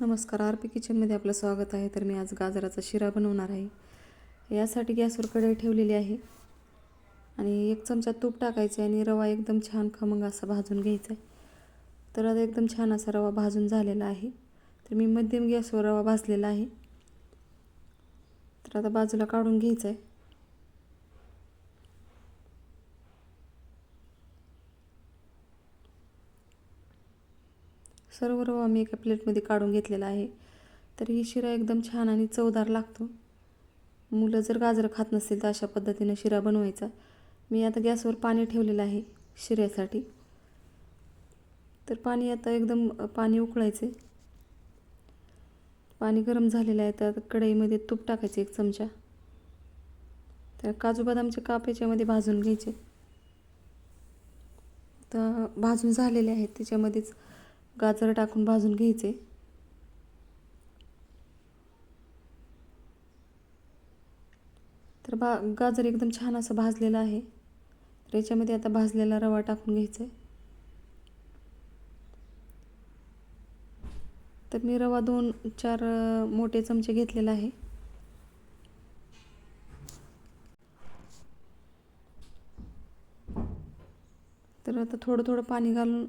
नमस्कार R P किचनमध्ये आपलं स्वागत आहे. तर मी आज गाजराचा शिरा बनवणार आहे. यासाठी गॅसवर कढई ठेवलेली आहे आणि एक चमचा तूप टाकायचे आणि रवा एकदम छान खमंग असा भाजून घ्यायचा आहे. तर आता एकदम छान असा रवा भाजून झालेला आहे. तर मी मध्यम गॅसवर रवा भाजलेला आहे. तर आता बाजूला काढून घ्यायचा आहे. सर्व रवा मी एका प्लेटमध्ये काढून घेतलेला आहे. तर ही शिरा एकदम छान आणि चवदार लागतो. मुलं जर गाजरं खात नसतील तर अशा पद्धतीनं शिरा बनवायचा. मी आता गॅसवर पाणी ठेवलेलं आहे शिऱ्यासाठी. तर पाणी आता एकदम पाणी उकळायचे पाणी गरम झालेलं आहे तर कढईमध्ये तूप टाकायचे एक चमचा. तर काजू बदामचे काप याच्यामध्ये भाजून घ्यायचे. तर भाजून झालेले आहेत त्याच्यामध्येच गाजर टाकून भाजून घ्यायचे. तर बा गाजर एकदम छान असं भाजलेलं आहे. तर याच्यामध्ये आता भाजलेला रवा टाकून घ्यायचा. आहे तर मी रवा दोन चार मोठे चमचे घेतलेला आहे. तर आता थोडं थोडं पाणी घालून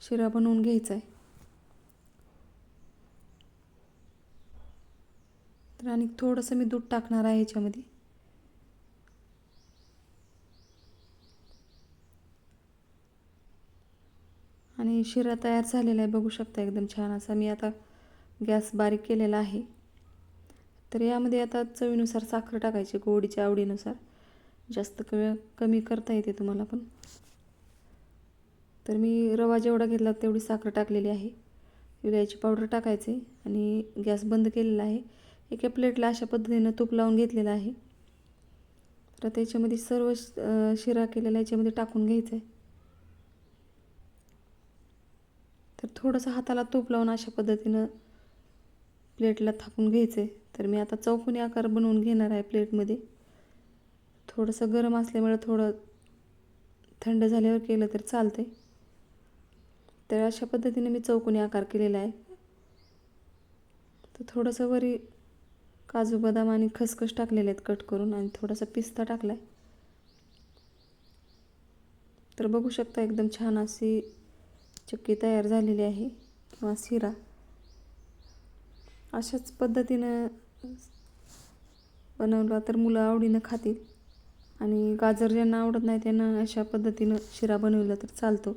शिरा बनवून घ्यायचा आहे. तर आणि थोडंसं मी दूध टाकणार आहे याच्यामध्ये. आणि शिरा तयार झालेला आहे बघू शकता एकदम छान असा. मी आता गॅस बारीक केलेला आहे. तर यामध्ये आता चवीनुसार साखर टाकायची गोडीच्या आवडीनुसार. जास्त कमी कमी करता येते तुम्हाला पण. तर मी रवा जेवढा घेतला तेवढी साखर टाकलेली आहे. विलायची पावडर टाकायचे आणि गॅस बंद केलेला आहे. एका प्लेटला अशा पद्धतीनं तूप लावून घेतलेलं आहे. तर त्याच्यामध्ये सर्व शिरा केलेला याच्यामध्ये टाकून घ्यायचं आहे तर थोडंसं हाताला तूप लावून अशा पद्धतीनं प्लेटला थापून घ्यायचं आहे तर मी आता चौकोनी आकार बनवून घेणार आहे प्लेटमध्ये. थोडंसं गरम असल्यामुळे थोडं थंड झाल्यावर केलं तर चालतं आहे तर अशा पद्धतीने मी चौकोनी आकार केलेला आहे. तर थोडंसं वरी काजू बदाम आणि खसखस टाकलेले आहेत कट करून आणि थोडासा पिस्ता टाकला आहे तर बघू शकता एकदम छान अशी चक्की तयार झालेली आहे किंवा शिरा. अशाच पद्धतीनं बनवला तर मुलं आवडीनं खातील आणि गाजर ज्यांना आवडत नाही त्यांना अशा पद्धतीनं शिरा बनवला तर चालतो.